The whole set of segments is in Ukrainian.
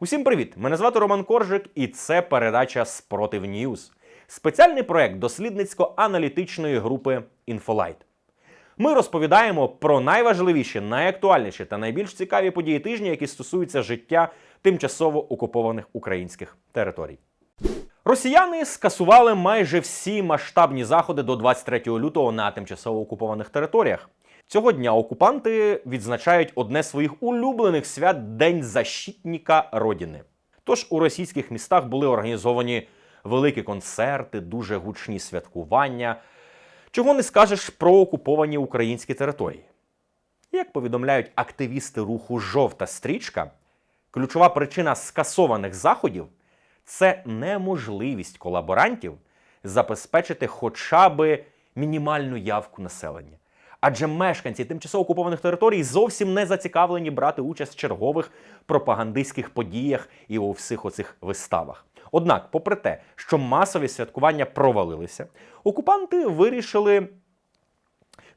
Усім привіт! Мене звати Роман Коржик, і це передача Спротив Ньюз. Спеціальний проект дослідницько-аналітичної групи Інфолайт. Ми розповідаємо про найважливіші, найактуальніші та найбільш цікаві події тижня, які стосуються життя тимчасово окупованих українських територій. Росіяни скасували майже всі масштабні заходи до 23 лютого на тимчасово окупованих територіях. Цього дня окупанти відзначають одне з своїх улюблених свят День защитника Родини. Тож у російських містах були організовані великі концерти, дуже гучні святкування. Чого не скажеш про окуповані українські території. Як повідомляють активісти руху Жовта стрічка, ключова причина скасованих заходів це неможливість колаборантів забезпечити хоча б мінімальну явку населення. Адже мешканці тимчасово окупованих територій зовсім не зацікавлені брати участь в чергових пропагандистських подіях і у всіх оцих виставах. Однак, попри те, що масові святкування провалилися, окупанти вирішили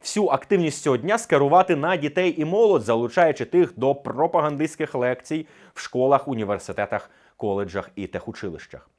всю активність цього дня скерувати на дітей і молодь, залучаючи тих до пропагандистських лекцій в школах, університетах, коледжах і техучилищах.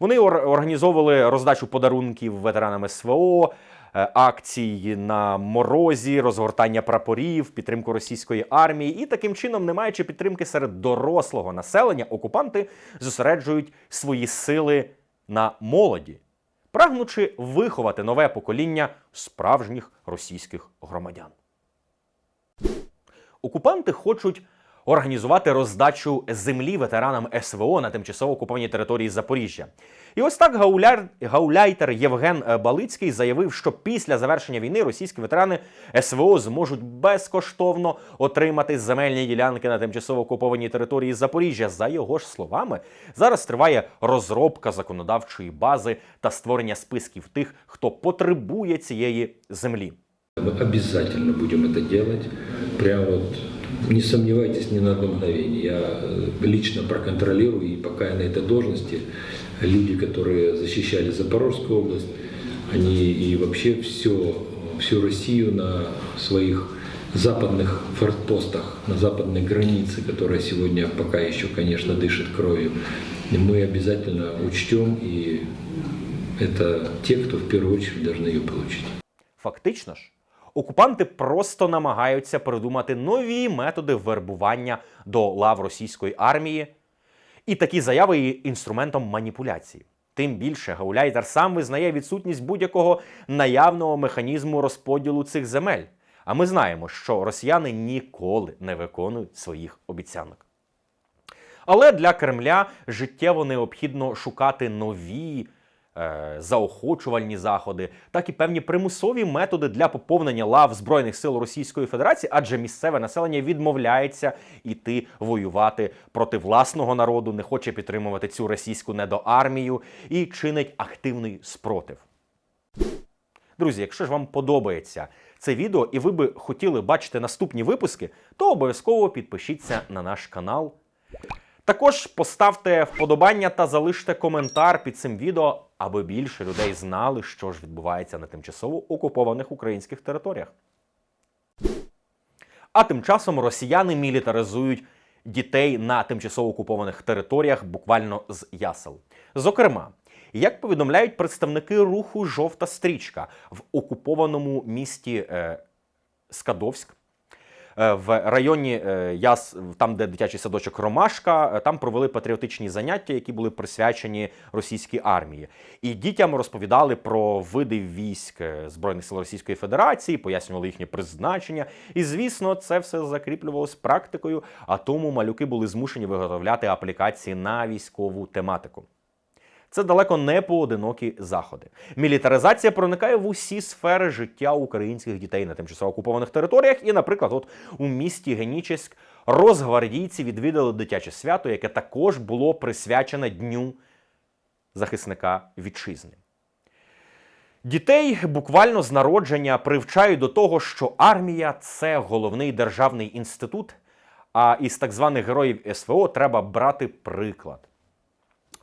Вони організовували роздачу подарунків ветеранам СВО, е, акції на морозі, розгортання прапорів, підтримку російської армії. І таким чином, не маючи підтримки серед дорослого населення, окупанти зосереджують свої сили на молоді, прагнучи виховати нове покоління справжніх російських громадян. Окупанти хочуть організувати роздачу землі ветеранам СВО на тимчасово окупованій території Запоріжжя. І ось так гауляр, гауляйтер Євген е, Балицький заявив, що після завершення війни російські ветерани СВО зможуть безкоштовно отримати земельні ділянки на тимчасово окупованій території Запоріжжя. За його ж словами, зараз триває розробка законодавчої бази та створення списків тих, хто потребує цієї землі. Мы обязательно будем это делать. Прям вот не сомневайтесь ни на одно мгновение. Я э, лично проконтролирую, и пока я на этой должности, люди, которые защищали Запорожскую область, они и вообще все, всю Россию на своих западных фортпостах, на западной границе, которая сегодня пока еще, конечно, дышит кровью, мы обязательно учтем, и это те, кто в первую очередь должны ее получить. Фактично ж, окупанти просто намагаються придумати нові методи вербування до лав російської армії, і такі заяви є інструментом маніпуляції. Тим більше Гауляйтер сам визнає відсутність будь-якого наявного механізму розподілу цих земель. А ми знаємо, що росіяни ніколи не виконують своїх обіцянок. Але для Кремля життєво необхідно шукати нові заохочувальні заходи, так і певні примусові методи для поповнення лав Збройних сил Російської Федерації, адже місцеве населення відмовляється іти воювати проти власного народу, не хоче підтримувати цю російську недоармію і чинить активний спротив. Друзі, якщо ж вам подобається це відео і ви би хотіли бачити наступні випуски, то обов'язково підпишіться на наш канал. Також поставте вподобання та залиште коментар під цим відео, аби більше людей знали, що ж відбувається на тимчасово окупованих українських територіях. А тим часом росіяни мілітаризують дітей на тимчасово окупованих територіях буквально з ясел. Зокрема, як повідомляють представники руху Жовта стрічка в окупованому місті е, Скадовськ, в районі е, Яс, там, де дитячий садочок Ромашка, е, там провели патріотичні заняття, які були присвячені російській армії. І дітям розповідали про види військ е, Збройних сил Російської Федерації, пояснювали їхнє призначення. І, звісно, це все закріплювалось практикою, а тому малюки були змушені виготовляти аплікації на військову тематику. Це далеко не поодинокі заходи. Мілітаризація проникає в усі сфери життя українських дітей на тимчасово окупованих територіях. І, наприклад, от у місті Генічеськ розгвардійці відвідали дитяче свято, яке також було присвячене Дню захисника вітчизни. Дітей буквально з народження привчають до того, що армія це головний державний інститут, а із так званих героїв СВО треба брати приклад.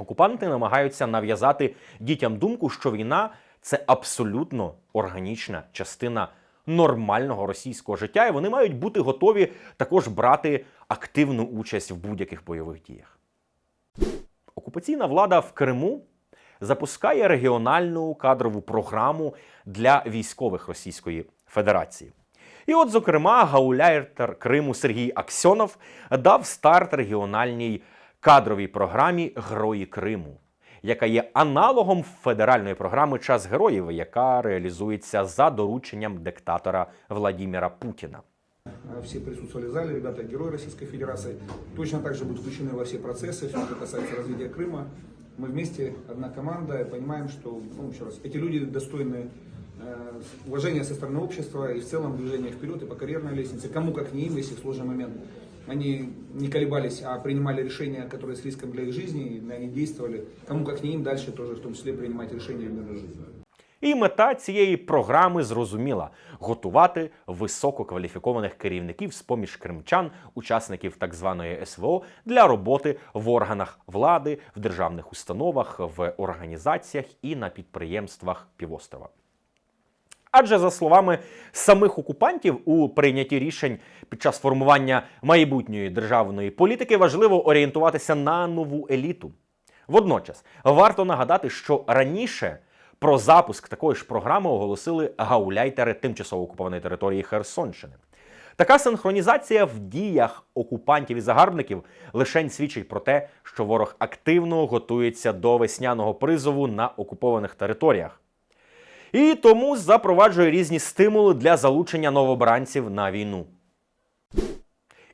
Окупанти намагаються нав'язати дітям думку, що війна це абсолютно органічна частина нормального російського життя, і вони мають бути готові також брати активну участь в будь-яких бойових діях. Окупаційна влада в Криму запускає регіональну кадрову програму для військових Російської Федерації. І от, зокрема, гауляйтер Криму Сергій Аксьонов дав старт регіональній кадровій програмі Герої Криму, яка є аналогом федеральної програми Час героїв, яка реалізується за дорученням диктатора Владіміра Путіна. Все присутствовали в зале, ребята герои Российской Федерации. Точно так же будут включены во все процессы, все, что касается развития Крыма. Мы вместе, одна команда, и понимаем, что, ну, еще раз, эти люди достойны э, уважения со стороны общества и в целом движения вперед и по карьерной лестнице. Кому как не им, если в сложный момент они не колебались, а принимали решения, которые с риском для их жизни, и они действовали. Кому как не им дальше тоже в том числе принимать решения в мирной жизни. І мета цієї програми зрозуміла готувати висококваліфікованих керівників з поміж кримчан, учасників так званої СВО, для роботи в органах влади, в державних установах, в організаціях і на підприємствах півострова. Адже за словами самих окупантів у прийнятті рішень під час формування майбутньої державної політики важливо орієнтуватися на нову еліту. Водночас варто нагадати, що раніше про запуск такої ж програми оголосили гауляйтери тимчасово окупованої території Херсонщини. Така синхронізація в діях окупантів і загарбників лишень свідчить про те, що ворог активно готується до весняного призову на окупованих територіях. І тому запроваджує різні стимули для залучення новобранців на війну.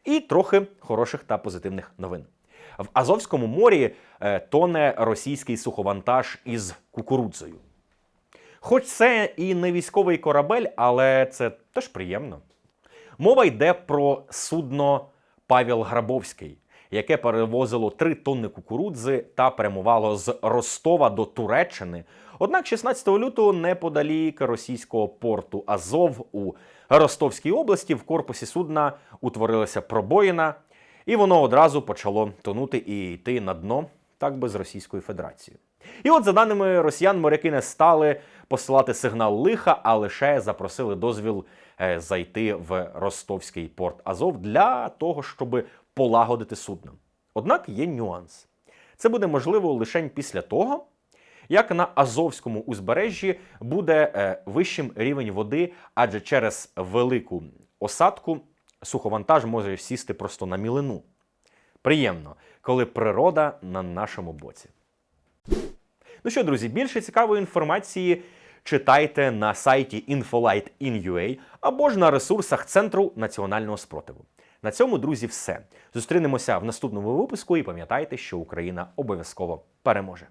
І трохи хороших та позитивних новин. В Азовському морі е, тоне російський суховантаж із кукурудзою. Хоч це і не військовий корабель, але це теж приємно. Мова йде про судно Павел Грабовський, яке перевозило 3 тонни кукурудзи та прямувало з Ростова до Туреччини. Однак 16 лютого неподалік російського порту Азов у Ростовській області в корпусі судна утворилася пробоїна, і воно одразу почало тонути і йти на дно, так би з Російською Федерацією. І от, за даними росіян, моряки не стали посилати сигнал лиха, а лише запросили дозвіл е, зайти в ростовський порт Азов для того, щоб полагодити судно. Однак є нюанс. Це буде можливо лише після того, як на Азовському узбережжі буде е, вищим рівень води, адже через велику осадку суховантаж може сісти просто на мілину. Приємно, коли природа на нашому боці. Ну що, друзі, більше цікавої інформації читайте на сайті Infolight.in.ua або ж на ресурсах Центру національного спротиву. На цьому, друзі, все. Зустрінемося в наступному випуску і пам'ятайте, що Україна обов'язково переможе.